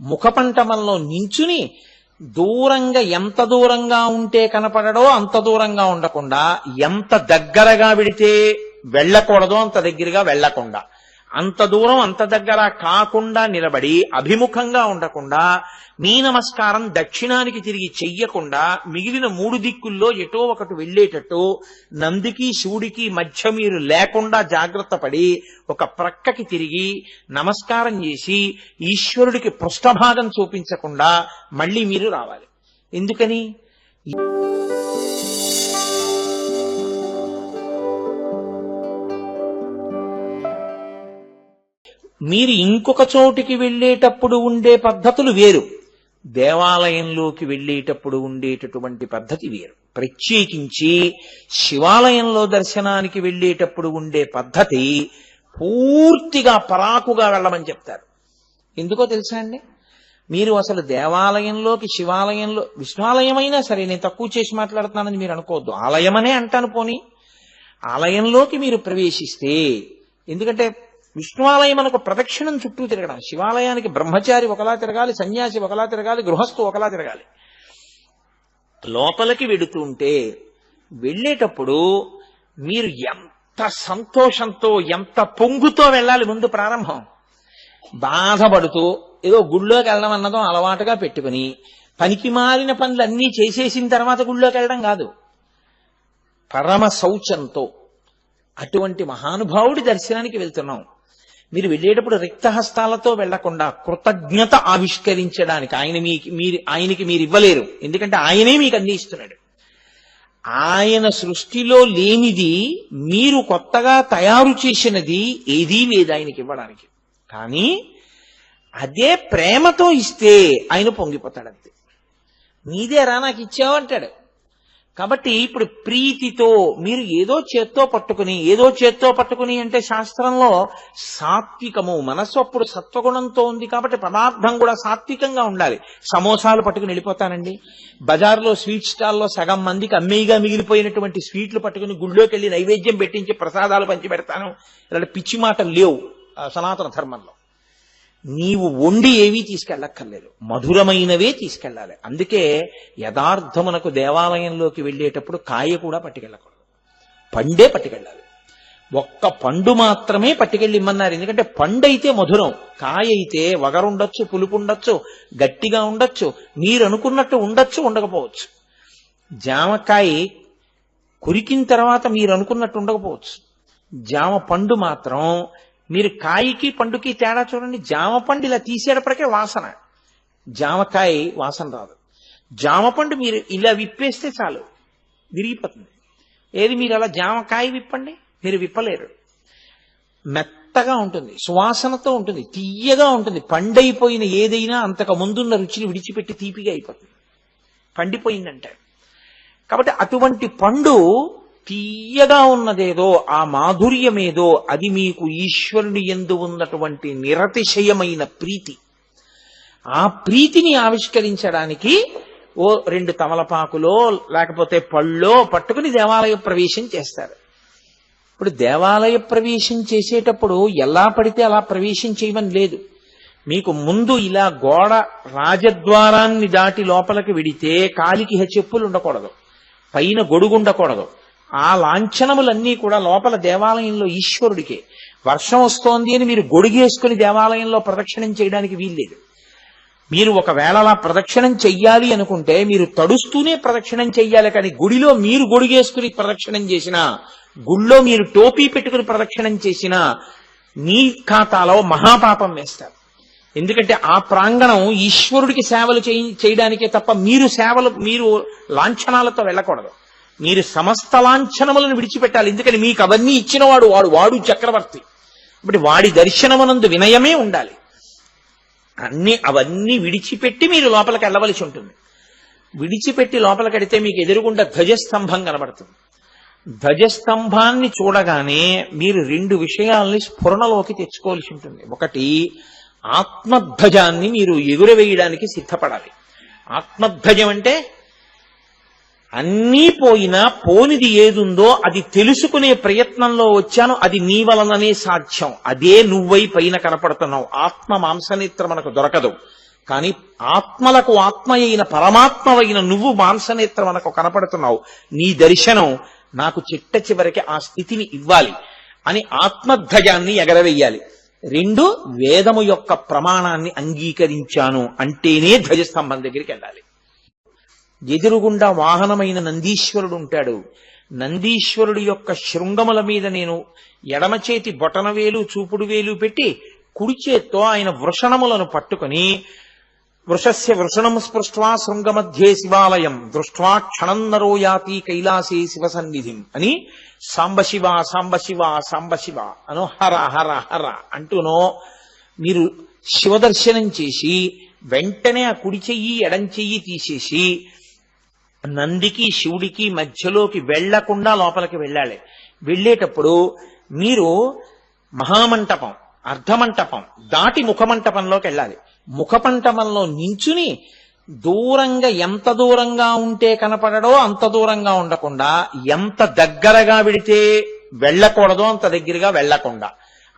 ముఖపంటమంలో నించుని దూరంగా ఎంత దూరంగా ఉంటే కనపడడో అంత దూరంగా ఉండకుండా ఎంత దగ్గరగా వెడితే వెళ్ళకూడదో అంత దగ్గరగా వెళ్ళకుండా. అంత దూరం అంత దగ్గర కాకుండా నిలబడి అభిముఖంగా ఉండకుండా మీ నమస్కారం దక్షిణానికి తిరిగి చెయ్యకుండా మిగిలిన మూడు దిక్కుల్లో ఎటో ఒకటి వెళ్ళేటట్టు నందికి శివుడికి మధ్య మీరు లేకుండా జాగ్రత్త పడి ఒక ప్రక్కకి తిరిగి నమస్కారం చేసి ఈశ్వరుడికి పృష్ఠభాగం చూపించకుండా మళ్ళీ మీరు రావాలి. ఎందుకని? మీరు ఇంకొక చోటికి వెళ్ళేటప్పుడు ఉండే పద్ధతులు వేరు. దేవాలయంలోకి వెళ్ళేటప్పుడు ఉండేటటువంటి పద్ధతి వేరు. ప్రత్యేకించి శివాలయంలో దర్శనానికి వెళ్ళేటప్పుడు ఉండే పద్ధతి పూర్తిగా పరాకుగా వెళ్ళమని చెప్తారు. ఎందుకో తెలుసా అండి? మీరు అసలు దేవాలయంలోకి శివాలయంలో విష్ణాలయమైనా సరే నేను తక్కువ చేసి మాట్లాడుతున్నానని మీరు అనుకోవద్దు. ఆలయమనే అంటాను పోని. ఆలయంలోకి మీరు ప్రవేశిస్తే ఎందుకంటే విష్ణువాలయం మనకు ప్రదక్షిణం చుట్టూ తిరగడం. శివాలయానికి బ్రహ్మచారి ఒకలా తిరగాలి సన్యాసి ఒకలా తిరగాలి గృహస్థు ఒకలా తిరగాలి. లోపలికి వెడుతుంటే వెళ్ళేటప్పుడు మీరు ఎంత సంతోషంతో ఎంత పొంగుతో వెళ్ళాలి ముందు ప్రారంభం. బాధపడుతూ ఏదో గుళ్ళోకి వెళ్ళడం అన్నదో అలవాటుగా పెట్టుకుని పనికి మారిన పనులన్నీ చేసేసిన తర్వాత గుళ్ళోకి వెళ్ళడం కాదు. పరమ శౌచంతో అటువంటి మహానుభావుడి దర్శనానికి వెళ్తున్నాం. మీరు వెళ్ళేటప్పుడు రిక్తహస్తాలతో వెళ్ళకుండా కృతజ్ఞత ఆవిష్కరించడానికి ఆయన మీ మీరు ఆయనకి మీరు ఇవ్వలేరు. ఎందుకంటే ఆయనే మీకు అందిస్తున్నాడు. ఆయన సృష్టిలో లేనిది మీరు కొత్తగా తయారు చేసినది ఏదీ లేదు ఆయనకి ఇవ్వడానికి. కానీ అదే ప్రేమతో ఇస్తే ఆయన పొంగిపోతాడు అంతే నీదేరా నాకు ఇచ్చావు అంటాడు. కాబట్టి ఇప్పుడు ప్రీతితో మీరు ఏదో చేత్తో పట్టుకుని ఏదో చేత్తో పట్టుకుని అంటే శాస్త్రంలో సాత్వికము మనస్సు అప్పుడు సత్వగుణంతో ఉంది కాబట్టి పదార్థం కూడా సాత్వికంగా ఉండాలి. సమోసాలు పట్టుకుని వెళ్ళిపోతానండి. బజార్లో స్వీట్ స్టాల్లో సగం మందికి అమ్మేయిగా మిగిలిపోయినటువంటి స్వీట్లు పట్టుకుని గుళ్ళోకి వెళ్ళి నైవేద్యం పెట్టించి ప్రసాదాలు పంచి పెడతాను ఇలాంటి పిచ్చి మాటలు లేవు సనాతన ధర్మంలో. నీవు వండి ఏవీ తీసుకెళ్ళక్కర్లేదు. మధురమైనవే తీసుకెళ్ళాలి. అందుకే యథార్థమునకు దేవాలయంలోకి వెళ్ళేటప్పుడు కాయ కూడా పట్టుకెళ్ళకూడదు. పండే పట్టుకెళ్ళాలి. ఒక్క పండు మాత్రమే పట్టుకెళ్ళి ఇమ్మన్నారు ఎందుకంటే పండు అయితే మధురం. కాయ అయితే వగరుండొచ్చు పులుపు ఉండొచ్చు గట్టిగా ఉండొచ్చు మీరు అనుకున్నట్టు ఉండొచ్చు ఉండకపోవచ్చు. జామకాయ కురికిన తర్వాత మీరు అనుకున్నట్టు ఉండకపోవచ్చు. జామ పండు మాత్రం మీరు కాయికి పండుకి తేడా చూడండి. జామ పండు ఇలా తీసేటప్పటికే వాసన. జామకాయ వాసన రాదు. జామ పండు మీరు ఇలా విప్పేస్తే చాలు. విరిగిపోతుంది. ఏది మీరు అలా జామకాయ విప్పండి? మీరు విప్పలేరు. మెత్తగా ఉంటుంది. సువాసనతో ఉంటుంది. తీయగా ఉంటుంది. పండైపోయిన ఏదైనా అంతకు ముందున్న రుచిని విడిచిపెట్టి తీపిగా అయిపోతుంది. పండిపోయిందంటే. కాబట్టి అటువంటి పండు తీయగా ఉన్నదేదో ఆ మాధుర్యమేదో అది మీకు ఈశ్వరుని ఎందు ఉన్నటువంటి నిరతిశయమైన ప్రీతి. ఆ ప్రీతిని ఆవిష్కరించడానికి ఓ రెండు తమలపాకులో లేకపోతే పళ్ళో పట్టుకుని దేవాలయ ప్రవేశం చేస్తారు. ఇప్పుడు దేవాలయ ప్రవేశం చేసేటప్పుడు ఎలా పడితే అలా ప్రవేశం చేయమని లేదు. మీకు ముందు ఇలా గోడ రాజద్వారాన్ని దాటి లోపలికి విడితే కాలికి చెప్పులు ఉండకూడదు. పైన గొడుగు ఉండకూడదు. ఆ లాంఛనములన్నీ కూడా లోపల దేవాలయంలో ఈశ్వరుడికే. వర్షం వస్తోంది అని మీరు గొడుగేసుకుని దేవాలయంలో ప్రదక్షిణం చేయడానికి వీల్లేదు. మీరు ఒకవేళ అలా ప్రదక్షిణం చెయ్యాలి అనుకుంటే మీరు తడుస్తూనే ప్రదక్షిణం చెయ్యాలి కానీ గుడిలో మీరు గొడుగేసుకుని ప్రదక్షిణం చేసినా గుళ్ళో మీరు టోపీ పెట్టుకుని ప్రదక్షిణం చేసినా మీ ఖాతాలో మహాపాపం వేస్తారు. ఎందుకంటే ఆ ప్రాంగణం ఈశ్వరుడికి సేవలు చేయడానికే తప్ప మీరు సేవలు మీరు లాంఛనాలతో వెళ్ళకూడదు. మీరు సమస్త లాంఛనములను విడిచిపెట్టాలి. ఎందుకని? మీకు అవన్నీ ఇచ్చినవాడు వాడు వాడు చక్రవర్తి. కాబట్టి వాడి దర్శనమునందు వినయమే ఉండాలి. అన్ని అవన్నీ విడిచిపెట్టి మీరు లోపలికి వెళ్ళవలసి ఉంటుంది. విడిచిపెట్టి లోపలికెడితే మీకు ఎదురుగుండా ధ్వజస్తంభం కనబడుతుంది. ధ్వజస్తంభాన్ని చూడగానే మీరు రెండు విషయాల్ని స్ఫురణలోకి తెచ్చుకోవాల్సి ఉంటుంది. ఒకటి ఆత్మధ్వజాన్ని మీరు ఎగురవేయడానికి సిద్ధపడాలి. ఆత్మధ్వజం అంటే అన్నీ పోయినా పోనిది ఏదుందో అది తెలుసుకునే ప్రయత్నంలో వచ్చాను అది నీ వలననే సాధ్యం. అదే నువ్వై పైన కనపడుతున్నావు. ఆత్మ మాంసనేత్ర మనకు దొరకదు. కానీ ఆత్మలకు ఆత్మ అయిన పరమాత్మవైన నువ్వు మాంసనేత్రం మనకు కనపడుతున్నావు. నీ దర్శనం నాకు చిట్ట చివరికి ఆ స్థితిని ఇవ్వాలి అని ఆత్మధ్వజాన్ని ఎగరవేయాలి. రెండు వేదము యొక్క ప్రమాణాన్ని అంగీకరించాను అంటేనే ధ్వజస్తంభం దగ్గరికి వెళ్ళాలి. ఎదురుగుండా వాహనమైన నందీశ్వరుడు ఉంటాడు. నందీశ్వరుడి యొక్క శృంగముల మీద నేను ఎడమ చేతి బొటన వేలు చూపుడు వేలు పెట్టి కుడి చేత్తో ఆయన వృషణములను పట్టుకుని వృషస్య వృషణం స్పృష్వా శృంగమధ్యే శివాలయం దృష్ట్వా క్షణం నరో యాతి కైలాసే శివ సన్నిధిం అని సాంబశివ సాంబశివ సాంబశివ అను హర హర హర అంటూనో మీరు శివదర్శనం చేసి వెంటనే ఆ కుడి చెయ్యి ఎడం చెయ్యి తీసేసి నందికి శివుడికి మధ్యలోకి వెళ్ళకుండా లోపలికి వెళ్ళాలి. వెళ్ళేటప్పుడు మీరు మహామంటపం అర్ధమంటపం దాటి ముఖమంటపంలోకి వెళ్ళాలి. ముఖమంటపంలో నించుని దూరంగా ఎంత దూరంగా ఉంటే కనపడడో అంత దూరంగా ఉండకుండా ఎంత దగ్గరగా వెడితే వెళ్ళకూడదో అంత దగ్గరగా వెళ్ళకుండా.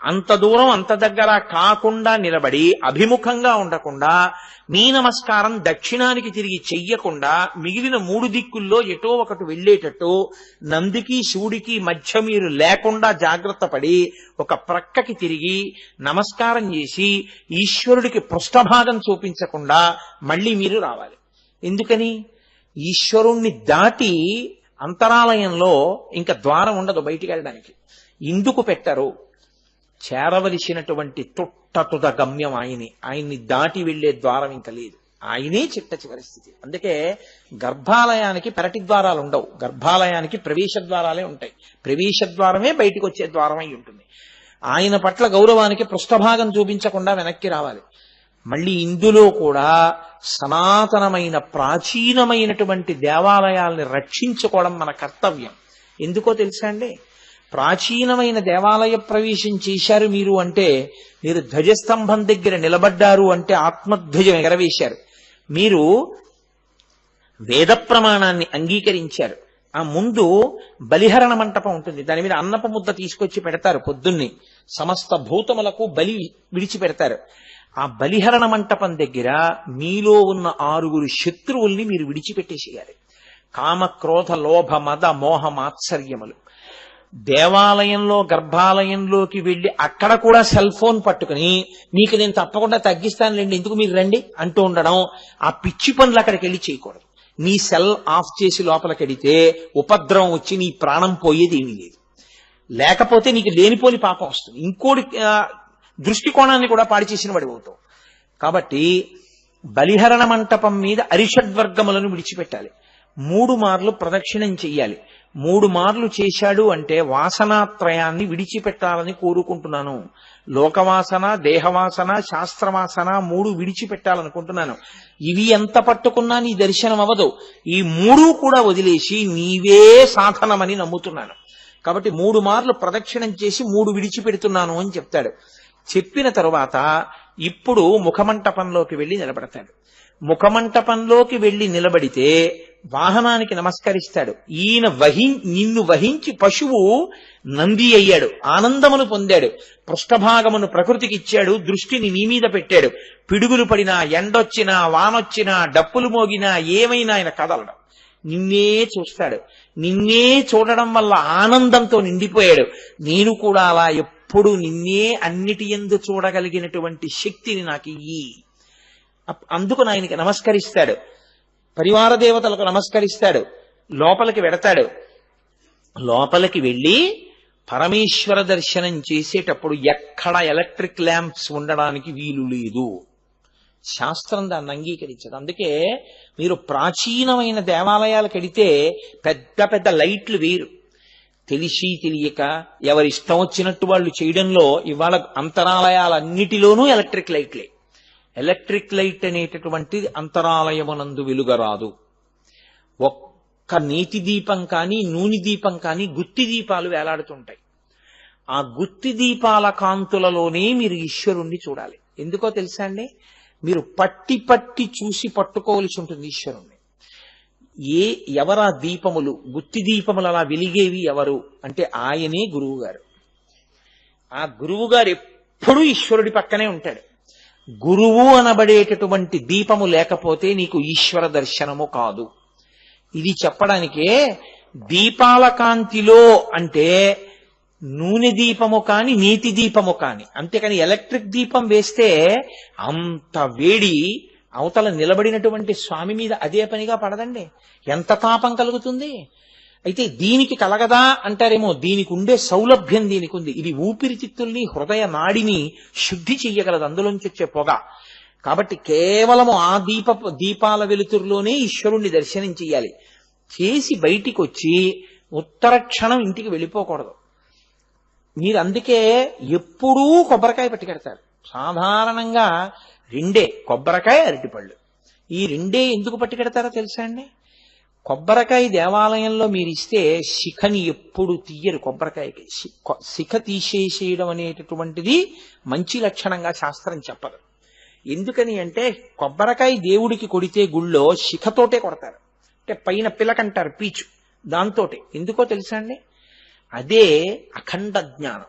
అంత దూరం అంత దగ్గర కాకుండా నిలబడి అభిముఖంగా ఉండకుండా మీ నమస్కారం దక్షిణానికి తిరిగి చెయ్యకుండా మిగిలిన మూడు దిక్కుల్లో ఎటో ఒకటి వెళ్ళేటట్టు నందికి శివుడికి మధ్య మీరు లేకుండా జాగ్రత్త పడి ఒక ప్రక్కకి తిరిగి నమస్కారం చేసి ఈశ్వరుడికి పృష్ఠభాగం చూపించకుండా మళ్ళీ మీరు రావాలి. ఎందుకని? ఈశ్వరుణ్ణి దాటి అంతరాలయంలో ఇంకా ద్వారం ఉండదు బయటికి వెళ్ళడానికి. ఎందుకు పెట్టరు. చేరవలసినటువంటి తుట్టతుద గమ్యం ఆయనే. ఆయన్ని దాటి వెళ్ళే ద్వారం ఇంకా లేదు. ఆయనే చిట్ట చివరి స్థితి. అందుకే గర్భాలయానికి పెరటి ద్వారాలు ఉండవు. గర్భాలయానికి ప్రవేశ ద్వారాలే ఉంటాయి. ప్రవేశ ద్వారమే బయటకు వచ్చే ద్వారం అయి ఉంటుంది. ఆయన పట్ల గౌరవానికి పృష్ఠభాగం చూపించకుండా వెనక్కి రావాలి. మళ్ళీ ఇందులో కూడా సనాతనమైన ప్రాచీనమైనటువంటి దేవాలయాల్ని రక్షించుకోవడం మన కర్తవ్యం. ఎందుకో తెలుసా అండి? ప్రాచీనమైన దేవాలయ ప్రవేశం చేశారు మీరు అంటే మీరు ధ్వజస్తంభం దగ్గర నిలబడ్డారు అంటే ఆత్మధ్వజం ఎగరవేశారు. మీరు వేద ప్రమాణాన్ని అంగీకరించారు. ఆ ముందు బలిహరణ మంటపం ఉంటుంది. దాని మీద అన్నప ముద్ద తీసుకొచ్చి పెడతారు పొద్దున్నే. సమస్త భూతములకు బలి విడిచిపెడతారు. ఆ బలిహరణ మంటపం దగ్గర మీలో ఉన్న ఆరుగురు శత్రువుల్ని మీరు విడిచిపెట్టేసేయాలి. కామ క్రోధ లోభ మద మోహ మాత్సర్యములు. దేవాలయంలో గర్భాలయంలోకి వెళ్ళి అక్కడ కూడా సెల్ ఫోన్ పట్టుకుని మీకు నేను తప్పకుండా తగ్గిస్తానులేండి ఎందుకు మీరు రండి? అంటూ ఉండడం ఆ పిచ్చి పనులు అక్కడికి వెళ్ళి చేయకూడదు. నీ సెల్ ఆఫ్ చేసి లోపలికి వెడితే ఉపద్రవం వచ్చి నీ ప్రాణం పోయేది ఏమీ లేదు. లేకపోతే నీకు లేనిపోని పాపం వస్తుంది. ఇంకోటి దృష్టికోణాన్ని కూడా పాడి చేసిన వాడి అవుతావు. కాబట్టి బలిహరణ మంటపం మీద అరిషడ్వర్గములను విడిచిపెట్టాలి. మూడు మార్లు ప్రదక్షిణం చెయ్యాలి. మూడు మార్లు చేశాడు అంటే వాసనాత్రయాన్ని విడిచిపెట్టాలని కోరుకుంటున్నాను. లోకవాసన దేహవాసన శాస్త్రవాసన మూడు విడిచిపెట్టాలనుకుంటున్నాను. ఇవి ఎంత పట్టుకున్నా నీ దర్శనం అవ్వదు. ఈ మూడు కూడా వదిలేసి నీవే సాధనమని నమ్ముతున్నాను. కాబట్టి మూడు మార్లు ప్రదక్షిణం చేసి మూడు విడిచిపెడుతున్నాను అని చెప్తాడు. చెప్పిన తరువాత ఇప్పుడు ముఖమంటపంలోకి వెళ్ళి నిలబడతాడు. ముఖమంటపంలోకి వెళ్ళి నిలబడితే వాహనానికి నమస్కరిస్తాడు. ఈయన వహి నిన్ను వహించి పశువు నంది అయ్యాడు. ఆనందమును పొందాడు. పృష్ఠభాగమును ప్రకృతికి ఇచ్చాడు. దృష్టిని నీ మీద పెట్టాడు. పిడుగులు పడినా ఎండొచ్చినా వానొచ్చినా డప్పులు మోగినా ఏమైనా ఆయన కదలడం. నిన్నే చూస్తాడు. నిన్నే చూడడం వల్ల ఆనందంతో నిండిపోయాడు. నేను కూడా అలా ఎప్పుడు నిన్నే అన్నిటి ఎందు చూడగలిగినటువంటి శక్తిని నాకు ఇయ్యి. అందుకు ఆయనకి నమస్కరిస్తాడు. పరివార దేవతలకు నమస్కరిస్తాడు. లోపలికి వెడతాడు. లోపలికి వెళ్ళి పరమేశ్వర దర్శనం చేసేటప్పుడు ఎక్కడ ఎలక్ట్రిక్ ల్యాంప్స్ ఉండడానికి వీలు లేదు. శాస్త్రం దాన్ని అంగీకరించదు. అందుకే మీరు ప్రాచీనమైన దేవాలయాలకు వెడితే పెద్ద పెద్ద లైట్లు వేరు. తెలిసి తెలియక ఎవరి ఇష్టం వచ్చినట్టు వాళ్ళు చేయడంలో ఇవాళ అంతరాలయాలన్నిటిలోనూ ఎలక్ట్రిక్ లైట్లే. ఎలక్ట్రిక్ లైట్ అనేటటువంటి అంతరాలయమునందు వెలుగరాదు. ఒక్క నీతి దీపం కానీ నూనె దీపం కానీ గుత్తి దీపాలు వేలాడుతుంటాయి. ఆ గుత్తి దీపాల కాంతులలోనే మీరు ఈశ్వరుణ్ణి చూడాలి. ఎందుకో తెలుసా అండి? మీరు పట్టి పట్టి చూసి పట్టుకోవలసి ఉంటుంది ఈశ్వరుణ్ణి. ఏ ఎవరా దీపములు? గుత్తి దీపములు అలా వెలిగేవి ఎవరు? అంటే ఆయనే గురువు గారు ఆ గురువు గారు ఎప్పుడూ ఈశ్వరుడి పక్కనే ఉంటాడు. గురువు అనబడేటటువంటి దీపము లేకపోతే నీకు ఈశ్వర దర్శనము కాదు. ఇది చెప్పడానికే దీపాల కాంతిలో అంటే నూనె దీపము కాని నీతి దీపము కాని అంతేకాని ఎలక్ట్రిక్ దీపం వేస్తే అంత వేడి అవతల నిలబడినటువంటి స్వామి మీద అదే పనిగా పడదండి. ఎంత తాపం కలుగుతుంది? అయితే దీనికి కలగదా అంటారేమో దీనికి ఉండే సౌలభ్యం దీనికి ఉంది ఇది ఊపిరితిత్తుల్ని హృదయ నాడిని శుద్ధి చెయ్యగలదు అందులోంచి వచ్చే పొగ. కాబట్టి కేవలము ఆ దీప దీపాల వెలుతురులోనే ఈశ్వరుణ్ణి దర్శనం చేయాలి చేసి బయటికి వచ్చి ఉత్తర క్షణం ఇంటికి వెళ్ళిపోకూడదు. మీరు అందుకే ఎప్పుడూ కొబ్బరికాయ పట్టుకెడతారు సాధారణంగా రెండే కొబ్బరికాయ అరటిపళ్ళు. ఈ రెండే ఎందుకు పట్టుకెడతారో తెలుసా అండి? కొబ్బరికాయ దేవాలయంలో మీరు ఇస్తే శిఖని ఎప్పుడు తీయరు. కొబ్బరికాయకి శిఖ తీసేసేయడం అనేటటువంటిది మంచి లక్షణంగా శాస్త్రం చెప్పదు. ఎందుకని అంటే కొబ్బరికాయ దేవుడికి కొడితే గుళ్ళో శిఖతోటే కొడతారు. అంటే పైన పిలకంటారు పీచు. దాంతోటే. ఎందుకో తెలుసా అండి? అదే అఖండ జ్ఞానం.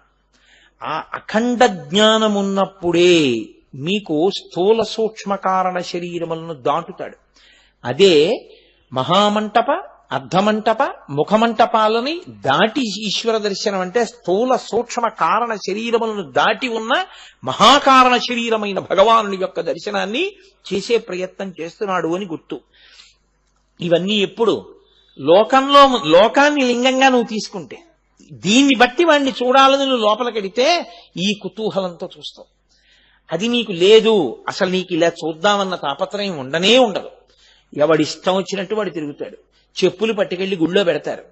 ఆ అఖండ జ్ఞానం ఉన్నప్పుడే మీకు స్థూల సూక్ష్మ కారణ శరీరములను దాటుతాడు. అదే మహామంటప అర్ధమంటప ముఖమంటపాలని దాటి ఈశ్వర దర్శనం అంటే స్థూల సూక్ష్మ కారణ శరీరములను దాటి ఉన్న మహాకారణ శరీరమైన భగవానుని యొక్క దర్శనాన్ని చేసే ప్రయత్నం చేస్తున్నాడు అని గుర్తు. ఇవన్నీ ఎప్పుడు? లోకంలో లోకాన్ని లింగంగా నువ్వు తీసుకుంటే. దీన్ని బట్టి వాడిని చూడాలని నువ్వు లోపలికెడితే ఈ కుతూహలంతో చూస్తావు. అది నీకు లేదు. అసలు నీకు ఇలా చూద్దామన్న తాపత్రయం ఉండనే ఉండదు. ఎవడి ఇష్టం వచ్చినట్టు వాడు తిరుగుతాడు. చెప్పులు పట్టుకెళ్ళి గుళ్ళో పెడతారు.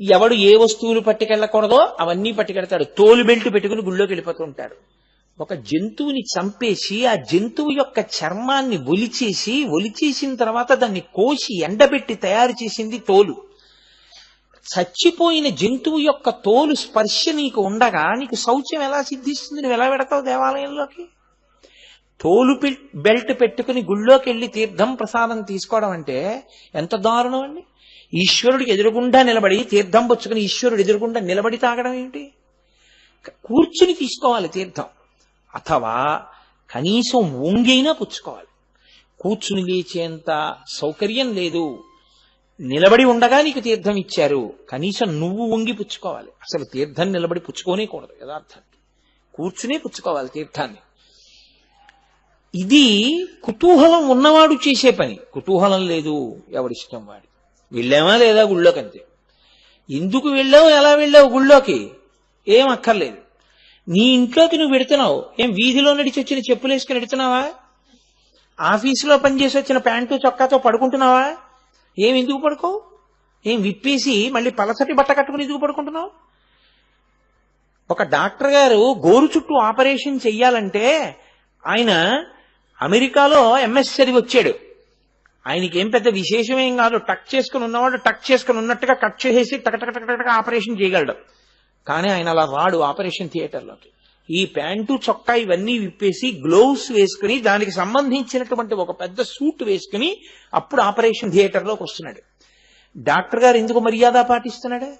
ఎవడు ఏ వస్తువులు పట్టుకెళ్ళకూడదో అవన్నీ పట్టుకెడతాడు. తోలు బెల్ట్ పెట్టుకుని గుళ్ళోకి వెళ్ళిపోతుంటారు ఒక జంతువుని చంపేసి ఆ జంతువు యొక్క చర్మాన్ని ఒలిచేసి ఒలిచేసిన తర్వాత దాన్ని కోసి ఎండబెట్టి తయారు చేసింది తోలు. చచ్చిపోయిన జంతువు యొక్క తోలు స్పర్శ నీకు ఉండగా నీకు శౌచ్యం ఎలా సిద్ధిస్తుంది? నువ్వు ఎలా పెడతావు దేవాలయంలోకి? తోలు బెల్ట్ పెట్టుకుని గుళ్ళోకి వెళ్ళి తీర్థం ప్రసాదం తీసుకోవడం అంటే ఎంత దారుణం అండి? ఈశ్వరుడికి ఎదురుగుండా నిలబడి తీర్థం పుచ్చుకుని ఈశ్వరుడు ఎదురుగుండా నిలబడి తాగడం ఏంటి? కూర్చుని తీసుకోవాలి తీర్థం. అథవా కనీసం వంగైనా పుచ్చుకోవాలి. కూర్చుని లేచేంత సౌకర్యం లేదు. నిలబడి ఉండగా నీకు తీర్థం ఇచ్చారు. కనీసం నువ్వు వంగి పుచ్చుకోవాలి. అసలు తీర్థం నిలబడి పుచ్చుకోనే కూడదు యథార్థానికి. కూర్చునే పుచ్చుకోవాలి తీర్థాన్ని. ఇది కుతూహలం ఉన్నవాడు చేసే పని. కుతూహలం లేదు ఎవడిష్టం వాడి. వెళ్ళామా లేదా గుళ్ళోకి అంతే ఎందుకు వెళ్ళావు ఎలా వెళ్ళావు గుళ్ళోకి? ఏం అక్కర్లేదు. నీ ఇంట్లోకి నువ్వు పెడుతున్నావు. ఏం వీధిలో నడిచి వచ్చిన చెప్పులు వేసుకుని పెడుతున్నావా ఆఫీసులో పనిచేసి వచ్చిన ప్యాంటు చొక్కాతో పడుకుంటున్నావా? ఏం ఎందుకు పడుకోవు? ఏం విప్పేసి మళ్ళీ పలసటి బట్ట కట్టుకుని ఎందుకు పడుకుంటున్నావు? ఒక డాక్టర్ గారు గోరు చుట్టూ ఆపరేషన్ చెయ్యాలంటే ఆయన అమెరికాలో ఎంఎస్ చదివి వచ్చాడు. ఆయనకి ఏం పెద్ద విశేషమేం కాదు. టక్ చేసుకుని ఉన్నవాడు టక్ చేసుకుని ఉన్నట్టుగా కట్ చేసేసి టక టక టక టక ఆపరేషన్ చేయగలడు. కానీ ఆయన అలా రాడు ఆపరేషన్ థియేటర్లోకి. ఈ ప్యాంటు చొక్కా ఇవన్నీ విప్పేసి గ్లోవ్స్ వేసుకుని దానికి సంబంధించినటువంటి ఒక పెద్ద సూట్ వేసుకుని అప్పుడు ఆపరేషన్ థియేటర్లోకి వస్తున్నాడు. డాక్టర్ గారు ఎందుకు మర్యాద పాటిస్తున్నాడు?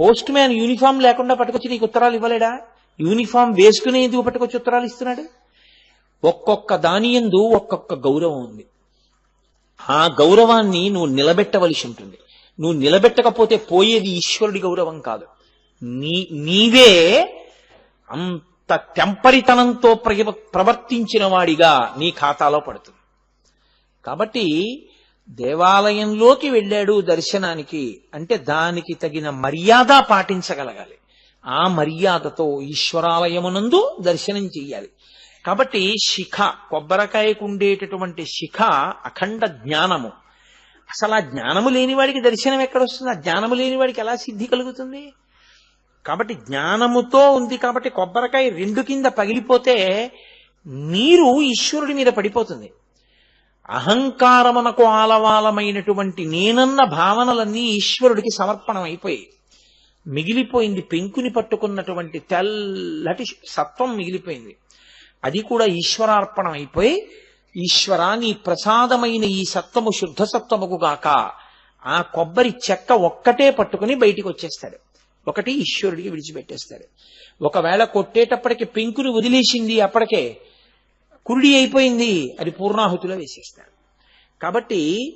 పోస్ట్ మ్యాన్ యూనిఫామ్ లేకుండా పట్టుకొచ్చి నీకు ఉత్తరాలు ఇవ్వలేడా? యూనిఫామ్ వేసుకుని ఎందుకు పట్టుకొచ్చి ఉత్తరాలు ఇస్తున్నాడు? ఒక్కొక్క దాని యందు ఒక్కొక్క గౌరవం ఉంది. ఆ గౌరవాన్ని నువ్వు నిలబెట్టవలసి ఉంటుంది. నువ్వు నిలబెట్టకపోతే పోయేది ఈశ్వరుడి గౌరవం కాదు. నీ నీవే అంత తెంపరితనంతో ప్రవ- ప్రవర్తించిన వాడిగా నీ ఖాతాలో పడుతుంది. కాబట్టి దేవాలయంలోకి వెళ్ళాడు దర్శనానికి అంటే దానికి తగిన మర్యాద పాటించగలగాలి. ఆ మర్యాదతో ఈశ్వరాలయమునందు దర్శనం చెయ్యాలి. కాబట్టి శిఖ కొబ్బరికాయకు ఉండేటటువంటి శిఖ అఖండ జ్ఞానము. అసలు ఆ జ్ఞానము లేని వాడికి దర్శనం ఎక్కడొస్తుంది? ఆ జ్ఞానము లేని వాడికి ఎలా సిద్ధి కలుగుతుంది? కాబట్టి జ్ఞానముతో ఉంది కాబట్టి కొబ్బరికాయ రెండు కింద పగిలిపోతే నీరు ఈశ్వరుడి మీద పడిపోతుంది. అహంకారమునకు ఆలవాలమైనటువంటి నేనన్న భావనలన్నీ ఈశ్వరుడికి సమర్పణం అయిపోయాయి మిగిలిపోయింది పెంకుని పట్టుకున్నటువంటి తెల్లటి సత్వం మిగిలిపోయింది. అది కూడా ఈశ్వరార్పణం అయిపోయి ఈశ్వరా నీ ప్రసాదమైన ఈ సత్వము శుద్ధ సత్వముకు గాక ఆ కొబ్బరి చెక్క ఒక్కటే పట్టుకుని బయటికి వచ్చేస్తాడు. ఒకటి ఈశ్వరుడికి విడిచిపెట్టేస్తాడు. ఒకవేళ కొట్టేటప్పటికి పెంకుని వదిలేసింది అప్పటికే కురుడి అయిపోయింది అది పూర్ణాహుతిలో వేసేస్తాడు. కాబట్టి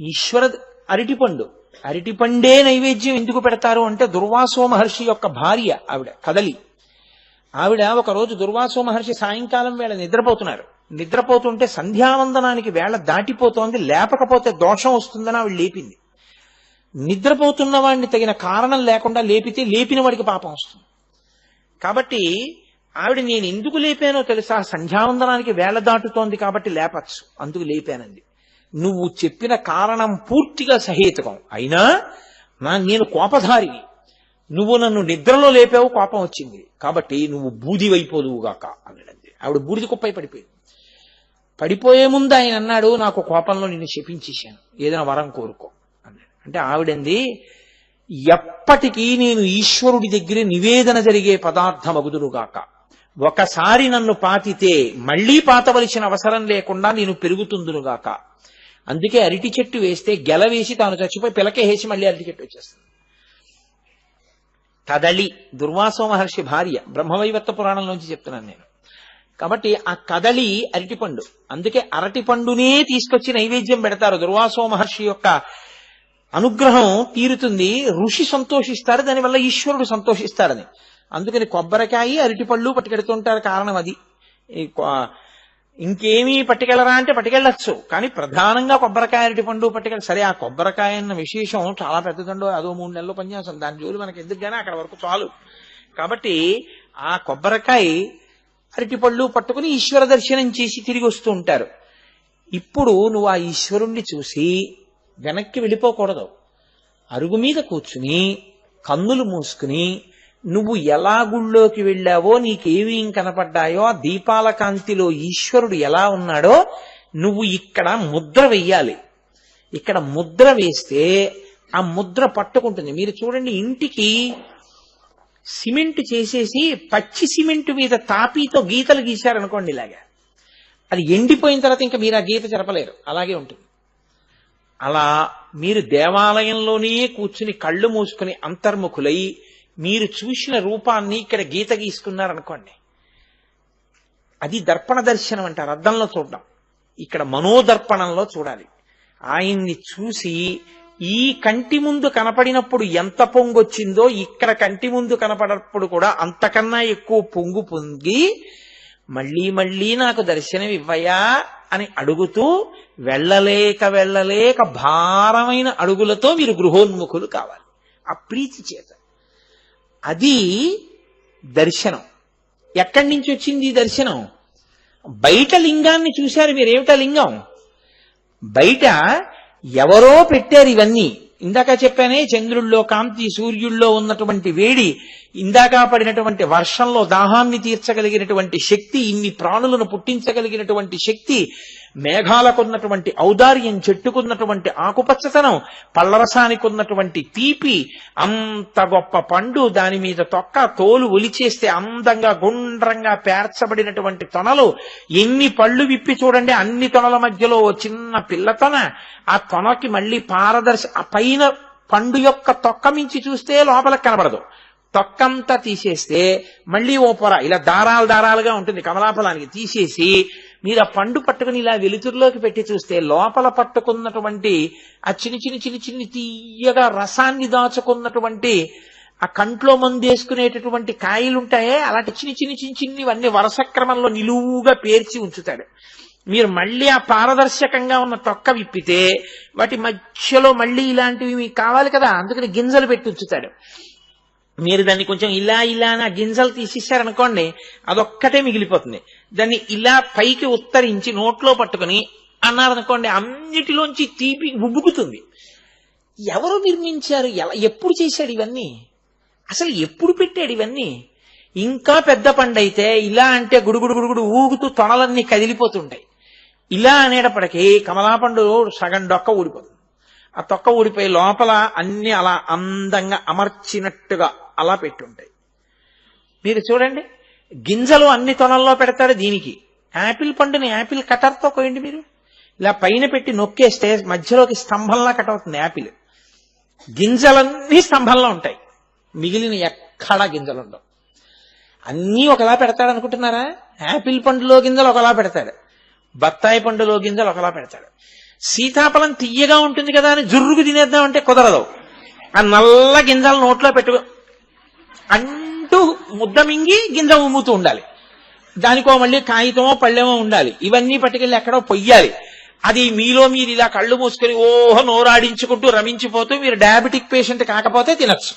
ఈశ్వర అరటిపండు అరటిపండే నైవేద్యం ఎందుకు పెడతారు అంటే దుర్వాసో మహర్షి యొక్క భార్య ఆవిడ కదలి. ఆవిడ ఒకరోజు దుర్వాసు మహర్షి సాయంకాలం వేళ నిద్రపోతున్నారు. నిద్రపోతుంటే సంధ్యావందనానికి వేళ దాటిపోతోంది లేపకపోతే దోషం వస్తుందని ఆవిడ లేపింది. నిద్రపోతున్న వాడిని తగిన కారణం లేకుండా లేపితే లేపిన వాడికి పాపం వస్తుంది. కాబట్టి ఆవిడ నేను ఎందుకు లేపానో తెలుసా? సంధ్యావందనానికి వేళ దాటుతోంది కాబట్టి లేపచ్చు. అందుకు లేపానండి నువ్వు చెప్పిన కారణం పూర్తిగా సహేతుకం. అయినా నా నేను కోపధారిని. నువ్వు నన్ను నిద్రలో లేపావు కోపం వచ్చింది. కాబట్టి నువ్వు బూదివైపోదువుగాక అన్నాడంది ఆవిడ బూడిది కుప్పై పడిపోయింది. పడిపోయే ముందు ఆయన అన్నాడు నాకు కోపంలో నిన్ను శపించేశాను. ఏదైనా వరం కోరుకో అన్నాడు. అంటే ఆవిడంది ఎప్పటికీ నేను ఈశ్వరుడి దగ్గరే నివేదన జరిగే పదార్థమగుదురుగాక. ఒకసారి నన్ను పాతితే మళ్ళీ పాతవలసిన అవసరం లేకుండా నేను పెరుగుతుందునుగాక. అందుకే అరటి చెట్టు వేస్తే గెల వేసి తాను చచ్చిపోయి పిలకే వేసి మళ్ళీ అరటి చెట్టు వచ్చేస్తుంది. కదలి దుర్వాసో మహర్షి భార్య బ్రహ్మవైవర్త పురాణంలోంచి చెప్తున్నాను నేను. కాబట్టి ఆ కదలి అరటిపండు. అందుకే అరటిపండునే తీసుకొచ్చి నైవేద్యం పెడతారు. దుర్వాసో మహర్షి యొక్క అనుగ్రహం తీరుతుంది. ఋషి సంతోషిస్తారు దానివల్ల ఈశ్వరుడు సంతోషిస్తారని. అందుకని కొబ్బరికాయ అరటిపళ్ళు పట్టుకెడుతుంటారు. కారణం అది. ఈ ఇంకేమీ పట్టుకెళ్ళరా అంటే పట్టుకెళ్ళచ్చు. కానీ ప్రధానంగా కొబ్బరికాయ అరటిపండు పట్టుకెళ్ళి సరే ఆ కొబ్బరికాయ అన్న విశేషం చాలా పెద్దదండో అదో మూడు నెలలు పనిచేస్తాం దాని జోలు మనకి ఎందుకు గానీ అక్కడ వరకు చాలు. కాబట్టి ఆ కొబ్బరికాయ అరటిపళ్ళు పట్టుకుని ఈశ్వర దర్శనం చేసి తిరిగి వస్తూ ఉంటారు. ఇప్పుడు నువ్వు ఆ ఈశ్వరుణ్ణి చూసి వెనక్కి వెళ్ళిపోకూడదు. అరుగు మీద కూర్చుని కన్నులు మూసుకుని నువ్వు ఎలా గుళ్ళోకి వెళ్ళావో నీకేమేం కనపడ్డాయో ఆ దీపాల కాంతిలో ఈశ్వరుడు ఎలా ఉన్నాడో నువ్వు ఇక్కడ ముద్ర వెయ్యాలి. ఇక్కడ ముద్ర వేస్తే ఆ ముద్ర పట్టుకుంటుంది. మీరు చూడండి ఇంటికి సిమెంట్ చేసేసి పచ్చి సిమెంట్ మీద తాపీతో గీతలు గీశారనుకోండి ఇలాగా. అది ఎండిపోయిన తర్వాత ఇంకా మీరు ఆ గీత జరపలేరు. అలాగే ఉంటుంది. అలా మీరు దేవాలయంలోనే కూర్చుని కళ్ళు మూసుకుని అంతర్ముఖులై మీరు చూసిన రూపాన్ని ఇక్కడ గీత గీసుకున్నారనుకోండి. అది దర్పణ దర్శనం అంటారు. అద్దంలో చూడడం. ఇక్కడ మనోదర్పణంలో చూడాలి. ఆయన్ని చూసి ఈ కంటి ముందు కనపడినప్పుడు ఎంత పొంగొచ్చిందో ఇక్కడ కంటి ముందు కనపడినప్పుడు కూడా అంతకన్నా ఎక్కువ పొంగు పొంగి మళ్ళీ మళ్ళీ నాకు దర్శనం ఇవ్వయా అని అడుగుతూ వెళ్ళలేక వెళ్ళలేక భారమైన అడుగులతో మీరు గృహోన్ముఖులు కావాలి. ఆ ప్రీతి చేత. అది దర్శనం. ఎక్కడి నుంచి వచ్చింది ఈ దర్శనం? బయట లింగాన్ని చూశారు మీరు ఏమిటా లింగం? బయట ఎవరో పెట్టారు ఇవన్నీ. ఇందాక చెప్పానే చంద్రుల్లో కాంతి సూర్యుల్లో ఉన్నటువంటి వేడి ఇందాక పడినటువంటి వర్షంలో దాహాన్ని తీర్చగలిగినటువంటి శక్తి ఇన్ని ప్రాణులను పుట్టించగలిగినటువంటి శక్తి మేఘాలకు ఉన్నటువంటి ఔదార్యం చెట్టుకున్నటువంటి ఆకుపచ్చతనం పళ్ళరసానికి ఉన్నటువంటి తీపి అంత గొప్ప పండు దాని మీద తొక్క తోలు ఒలిచేస్తే అందంగా గుండ్రంగా పేర్చబడినటువంటి తొనలు. ఎన్ని పళ్ళు విప్పి చూడండి అన్ని తొనల మధ్యలో ఓ చిన్న పిల్లతన ఆ తొనకి మళ్ళీ పారదర్శ ఆ పైన పండు యొక్క తొక్క మించి చూస్తే లోపల కనబడదు. తొక్కంతా తీసేస్తే మళ్ళీ ఓ పొర ఇలా దారాలు దారాలుగా ఉంటుంది కమలాఫలానికి తీసేసి మీరు ఆ పండు పట్టుకుని ఇలా వెలుతురులోకి పెట్టి చూస్తే లోపల పట్టుకున్నటువంటి ఆ చిన్ని చిన్ని చిన్ని చిన్ని తీయగా రసాన్ని దాచుకున్నటువంటి ఆ కంట్లో మందేసుకునేటటువంటి కాయలు ఉంటాయే అలాంటి చిన్ని చిన్ని చిన్ని చిన్నివన్నీ వరుస క్రమంలో నిలువుగా పేర్చి ఉంచుతాడు. మీరు మళ్ళీ ఆ పారదర్శకంగా ఉన్న తొక్క విప్పితే వాటి మధ్యలో మళ్ళీ ఇలాంటివి మీకు కావాలి కదా అందుకని గింజలు పెట్టి ఉంచుతాడు. మీరు దాన్ని కొంచెం ఇలా ఇలా నా గింజలు తీసేశారనుకోండి అదొక్కటే మిగిలిపోతుంది. దాన్ని ఇలా పైకి ఉత్తరించి నోట్లో పట్టుకుని అన్నారనుకోండి అన్నిటిలోంచి తీపి ఉబ్బుకుతుంది. ఎవరు నిర్మించారు? ఎలా ఎప్పుడు చేశాడు ఇవన్నీ? అసలు ఎప్పుడు పెట్టాడు ఇవన్నీ? ఇంకా పెద్ద పండైతే ఇలా అంటే గుడుగుడు గుడుగుడు ఊగుతూ తొనలన్నీ కదిలిపోతుంటాయి. ఇలా అనేటప్పటికీ కమలాపండు సగం డొక్క ఊడిపోతుంది. ఆ తొక్క ఊడిపోయి లోపల అన్ని అలా అందంగా అమర్చినట్టుగా అలా పెట్టుంటాయి. మీరు చూడండి. గింజలు అన్ని తొనల్లో పెడతాడు దీనికి. యాపిల్ పండుని యాపిల్ కటర్తో కోయండి మీరు. ఇలా పైన పెట్టి నొక్కేస్తే మధ్యలోకి స్తంభంలా కట్ అవుతుంది యాపిల్. గింజలన్నీ స్తంభంలో ఉంటాయి. మిగిలిన ఎక్కడా గింజలు ఉండవు. అన్నీ ఒకలా పెడతాడు అనుకుంటున్నారా? యాపిల్ పండులో గింజలు ఒకలా పెడతాడు బత్తాయి పండులో గింజలు ఒకలా పెడతాడు సీతాఫలం తీయగా ఉంటుంది కదా అని జుర్రుకు తినేద్దామంటే కుదరదు. ఆ నల్ల గింజలు నోట్లో పెట్టు అంటూ ముద్ద మింగి గింజ ఉమ్ముతూ ఉండాలి. దానికో మళ్ళీ కాగితమో పళ్ళెమో ఉండాలి. ఇవన్నీ పట్టుకెళ్ళి ఎక్కడో పొయ్యాలి. అది మీలో మీరు ఇలా కళ్ళు మూసుకొని ఓహో నోరాడించుకుంటూ రమించిపోతూ మీరు డయాబెటిక్ పేషెంట్ కాకపోతే తినచ్చు.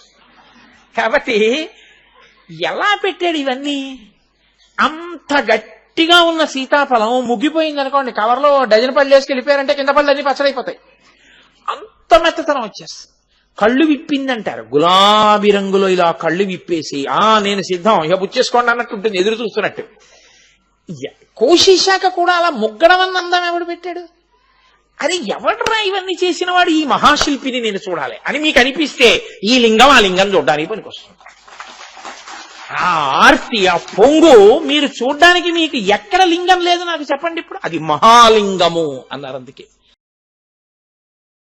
కాబట్టి ఎలా పెట్టాడు ఇవన్నీ? అంత గట్టిగా ఉన్న సీతాఫలం ముగ్గిపోయింది అనుకోండి కవర్లో డజన్ పళ్ళు వేసుకు వెళ్ళిపోయారంటే కింద పళ్ళు అన్ని పచ్చడైపోతాయి. అంత మెత్తతనం వచ్చేస్తుంది. కళ్ళు విప్పిందంటారు. గులాబీ రంగులో ఇలా కళ్ళు విప్పేసి ఆ నేను సిద్ధం ఇక బుచ్చేసుకోండి అన్నట్టు ఉంటుంది ఎదురు చూస్తున్నట్టు. కోశిశాక కూడా అలా ముగ్గడం అన్న అందం ఎవడు పెట్టాడు? అది ఎవడరా ఇవన్నీ చేసిన వాడు ఈ మహాశిల్పిని నేను చూడాలి. అని మీకు అనిపిస్తే ఈ లింగం ఆ లింగం చూడడానికి పనికొస్తుంది. ఆ ఆర్తి ఆ పొంగు మీరు చూడడానికి మీకు ఎక్కడ లింగం లేదు నాకు చెప్పండి ఇప్పుడు. అది మహాలింగము అన్నారు అందుకే.